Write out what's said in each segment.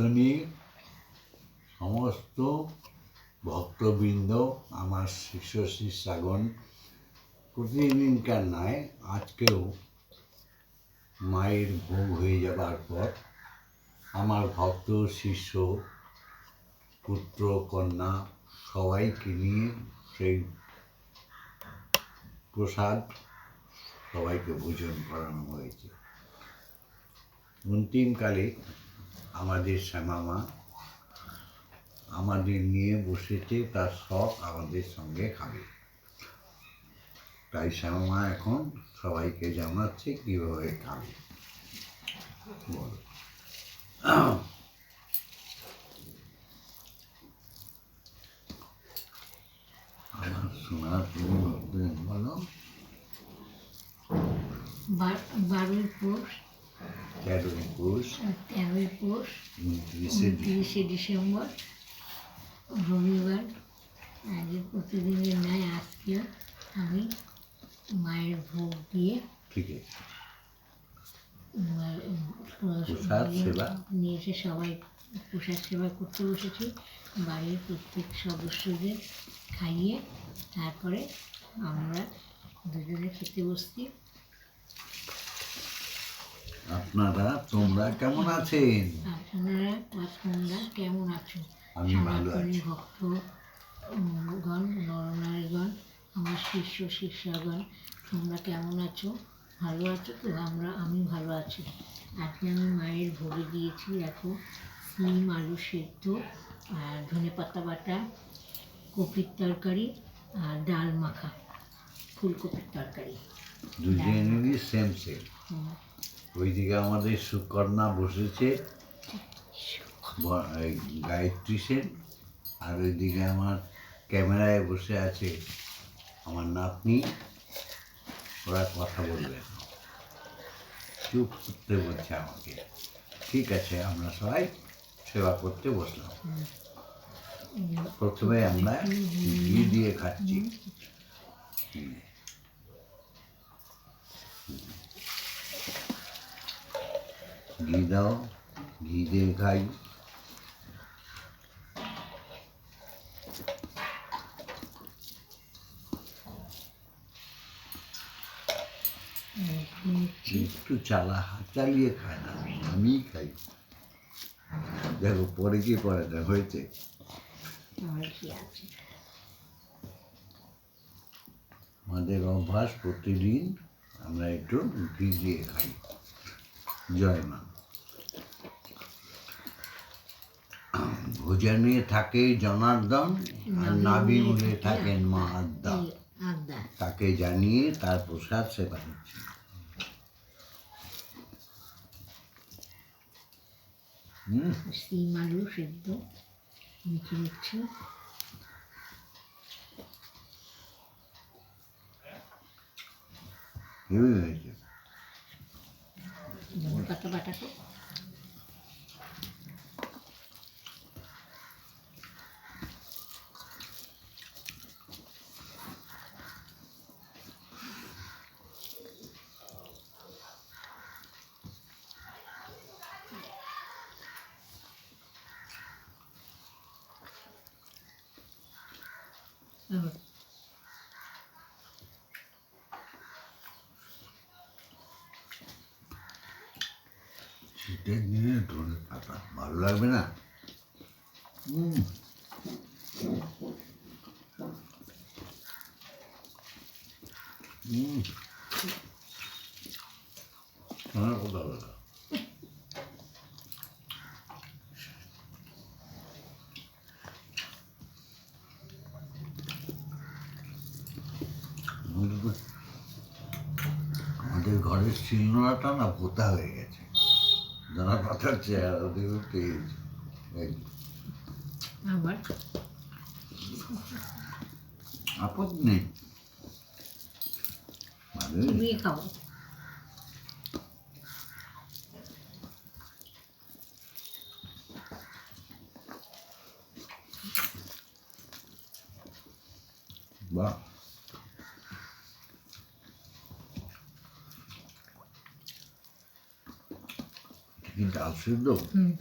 সনাতনী সমস্ত ভক্তবৃন্দ, আমার শিষ্য শিষ্যাগণ প্রতিদিনকার নয় আজকেও মায়ের ভোগ হয়ে যাবার পর আমার ভক্ত, শিষ্য, পুত্র, কন্যা সবাইকে নিয়ে সেই প্রসাদ সবাইকে ভোজন করানো হয়েছে। অন্তিমকালে আমাদের শ্যামামা আমাদের নিয়ে বসেছে, তার শখ আমাদের সঙ্গে খাবে। তাই শ্যামামা এখন সবাইকে জানাচ্ছে কীভাবে খাবে। বলো। আমার শোনা তুমি নতুন বলো। বারোই পৌষ তেরোই পৌষ তেরোই পৌষ উনত্রিশে ডিসেম্বর রবিবার আগে প্রতিদিনের ন্যায় আজকেও আমি মায়ের ভোগ দিয়ে ঠিক আছে? নিয়ে এসে সবাই প্রসাদ সেবা করতে বসেছি বাড়ির প্রত্যেক সদস্যদের খাইয়ে তারপরে আমরা দুজনে খেতে বসছি আপনারা তোমরা কেমন আছেন? আপনারা তোমরা কেমন আছো আমি ভালো আছি। ভক্ত গণ নরনারীগণ আমার শিষ্য শিষ্যাগণ তোমরা কেমন আছো? ভালো আছো তো? আমরা আমি ভালো আছি। আজকে আমি মায়ের ভোগে দিয়েছি দেখো সিম আলু সেদ্ধ আর ধনে পাতা বাটা কপির তরকারি আর ডাল মাখা ফুলকপির তরকারি। দুজনেরই সেম সেম হুম, ওইদিকে আমাদের সুকন্যা বসেছে। গায়ত্রী সেন আর ওইদিকে আমার ক্যামেরায় বসে আছে আমার নাতনি। ওরা কথা বলবে। চুপ করতে বলছে আমাকে। ঠিক আছে আমরা সবাই সেবা করতে বসলাম। প্রথমে আমরা ঘি দিয়ে খাচ্ছি। ঘি দাও ঘি দিয়ে খাই। একটু চালা চালিয়ে খায় না আমি খাই। দেখো পরে কি পরে না হয়েছে আমাদের অভ্যাস প্রতিদিন আমরা একটু ঘি দিয়ে খাই। জয় মা। ভোজনে থাকে জনার্দন আর নাভি মূলে থাকেন মা আদ্যা আদা তাকে জানিয়ে তার প্রসাদ সেবা হচ্ছে আলু সেদ্ধ। মেখে নিচ্ছি ধনে পাতা বাটাকে Evet. Şimdi ne durun? Hatta marlar bina. Hmm. ঘরের শিলনোড়াটা না ভোতা হয়ে গেছে। দানা পাতার চেহারা দেখে এই আবার? আপদ নেই। খাব বাহ। in Amsterdam. Hmm.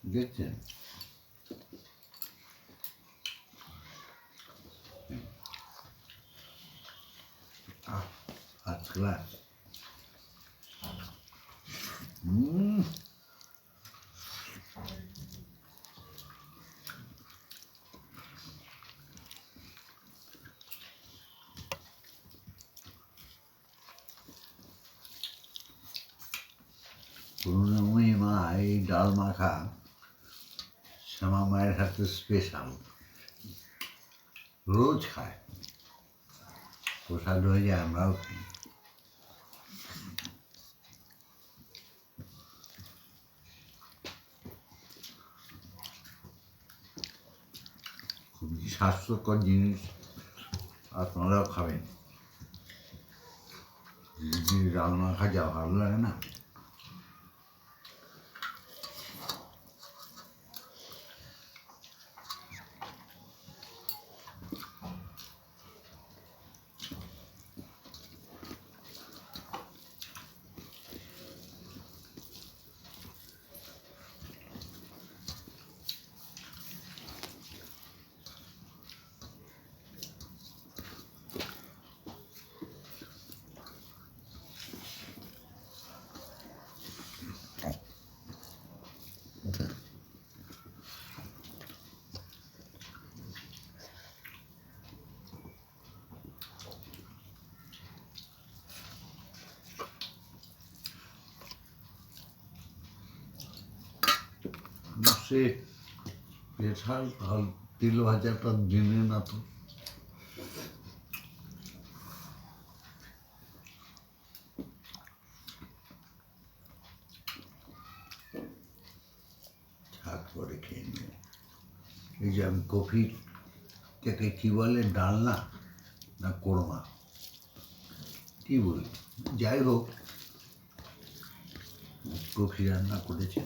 Dit zijn. Ah. করুণাময়ী মা এই ডাল মাখা শ্যামা মায়ের হাতে স্পেশাল রোজ খায়। প্রসাদ হয়ে যায়, আমরাও খাই। খুবই স্বাস্থ্যকর জিনিস, আপনারাও খাবেন। যদি ডাল মাখা যা ভালো লাগে না সে স্পেশাল হল তিল ভাজাটা দিনে না তো। করে খেয়ে নিও এই যে আমি কফি থেকে কী বলে, ডালনা না কোরমা? কী বলি? যাই হোক, কফি রান্না করেছে।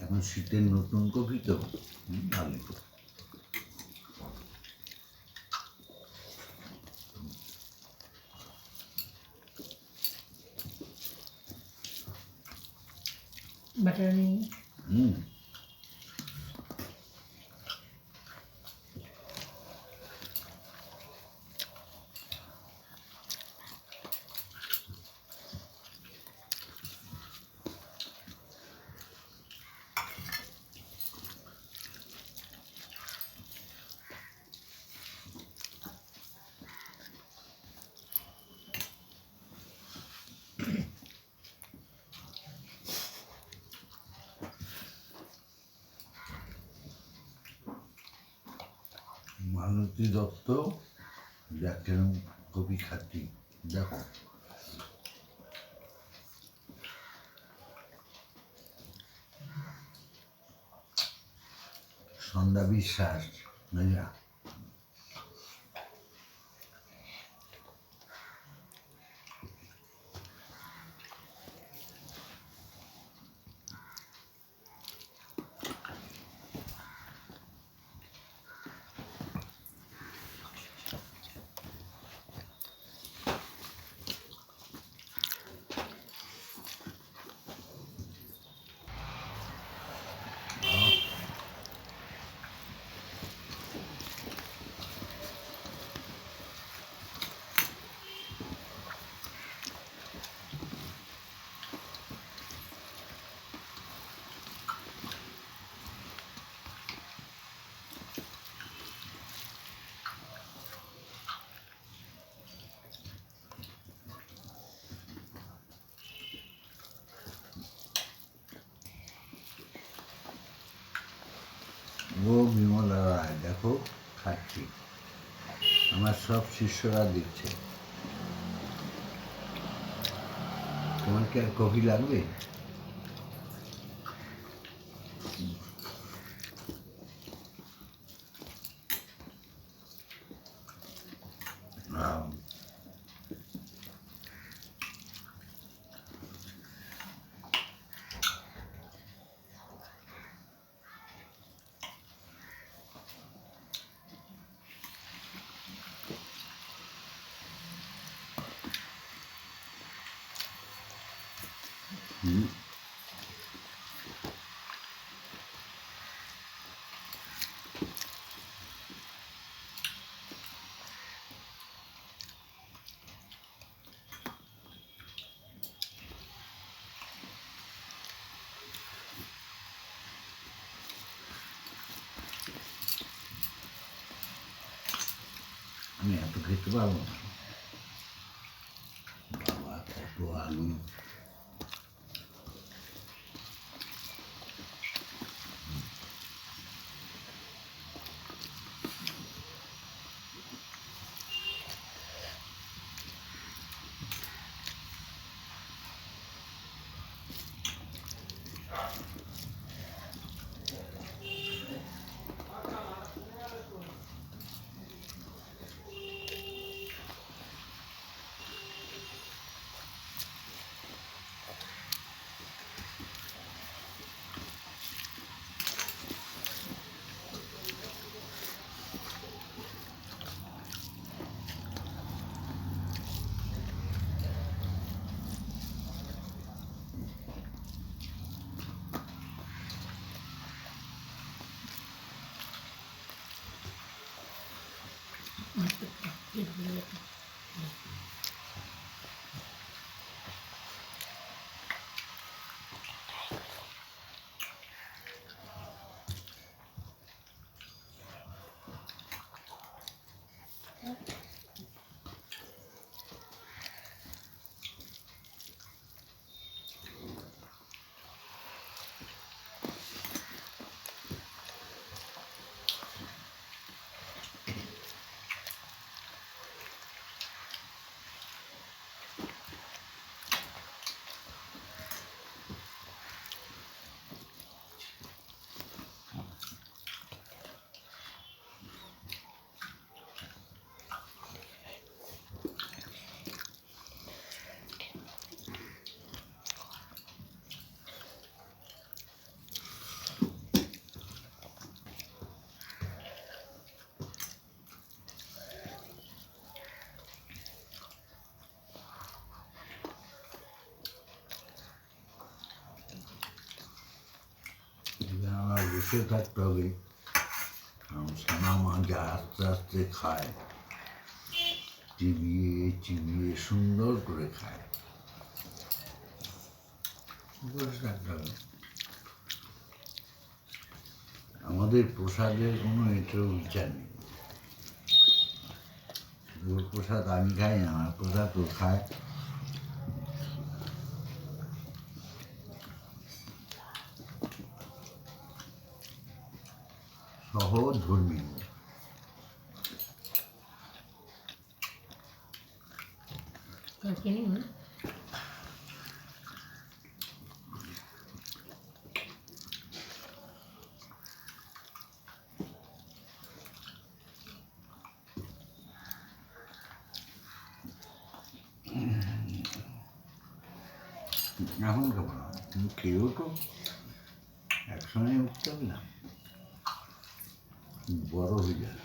এখন শীতের নতুন কপি তো হুম, ভালোই বাটার হুম। মালতী দত্ত ব্যাখ্যান কবি খাতি। দেখো। সন্ধ্যা বিশ্বাস মজা ও বিমলা রায় দেখো খাচ্ছি। আমার সব শিষ্যরা দিচ্ছে। তোমার কি আর কফি লাগবে? うんね、あとゲットバーも。বসে থাকতে হবে সোনা আমাদের প্রসাদের কোনো এটার বিচার নেই। ওর প্রসাদ আমি খাই, আমার প্রসাদ ও খায়। না এখন খাব না তুমি খেয়েও তো একসঙ্গে উঠতে হবে না? বড় হয়ে যাবে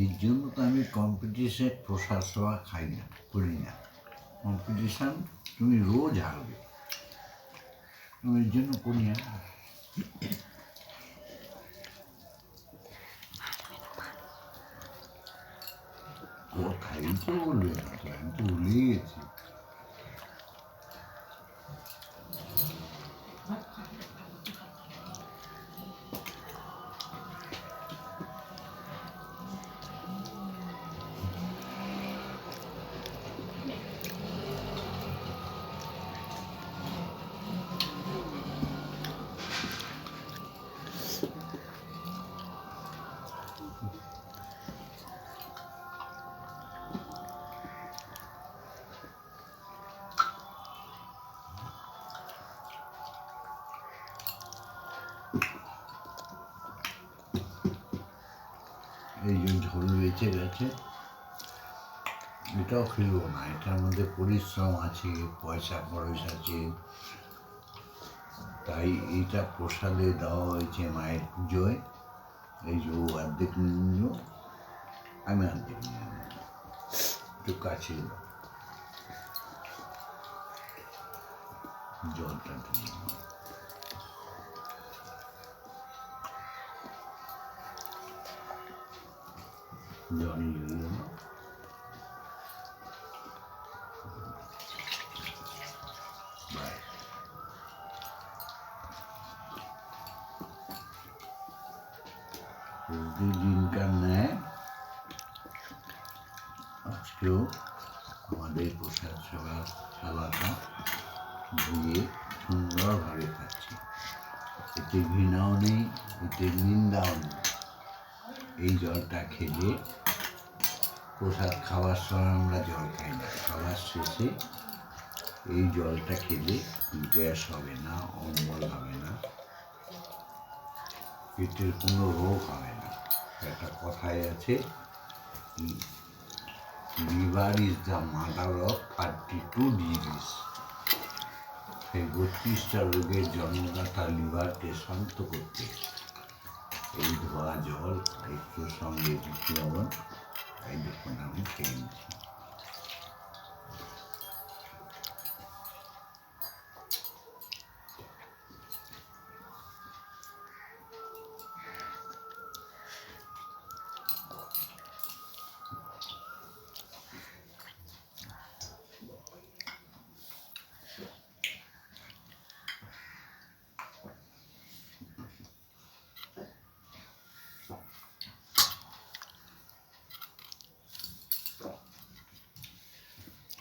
এই জন্য তো আমি কম্পিটিশন প্রসাদ সেবা খাই না, করি না। কম্পিটিশান তুমি রোজ হারবে। আমি এর জন্য করি না। খাই তো বলবে আমি তো ভুলেই গেছি। বেঁচে গেছে। এটাও ফেলব না, এটার মধ্যে পরিশ্রম আছে, পয়সা খরচ আছে। তাই এটা প্রসাদে দেওয়া হয়েছে মায়ের পুজোয়। এই যে ও অর্ধেক নিল, আমি অর্ধেক নিলাম। একটু কাছে। জলটা দিনকার ন্যায় আজকেও আমাদের প্রসাদ সেবার থালাটা ধুয়ে সুন্দরভাবে খাচ্ছি এতে ঘৃণাও নেই এতে নিন্দাও নেই এই জলটা খেলে প্রসাদ খাওয়ার সময় আমরা জল খাই না। খাওয়ার শেষে এই জলটা খেলে গ্যাস হবে না, অম্বল হবে না, পেটের কোনো রোগ হবে না। একটা কথাই আছে, liver is the mother of thirty two disease. সেই বত্রিশটা রোগের জন্মদাতা লিভারকে শান্ত করতে এই ধোয়া জল একটু সঙ্গে লবণ এই দেখুন আমি খেয়ে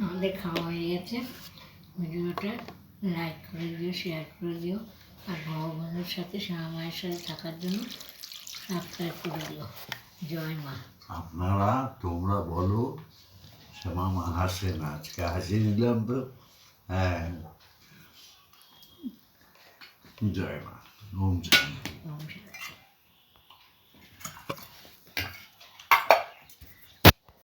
আমাদের খাওয়া হয়ে গেছে। ভিডিওটা লাইক করে দিও শেয়ার করে দিও আর ভগবানের সাথে শ্যামা মায়ের সাথে থাকার জন্য সাবস্ক্রাইব করে দিও। জয় মা। আপনারা তোমরা বলো শ্যামা মা হাসে না আজকে হাসি দিলাম তো। হ্যাঁ। জয় মা। ওম নমস্কার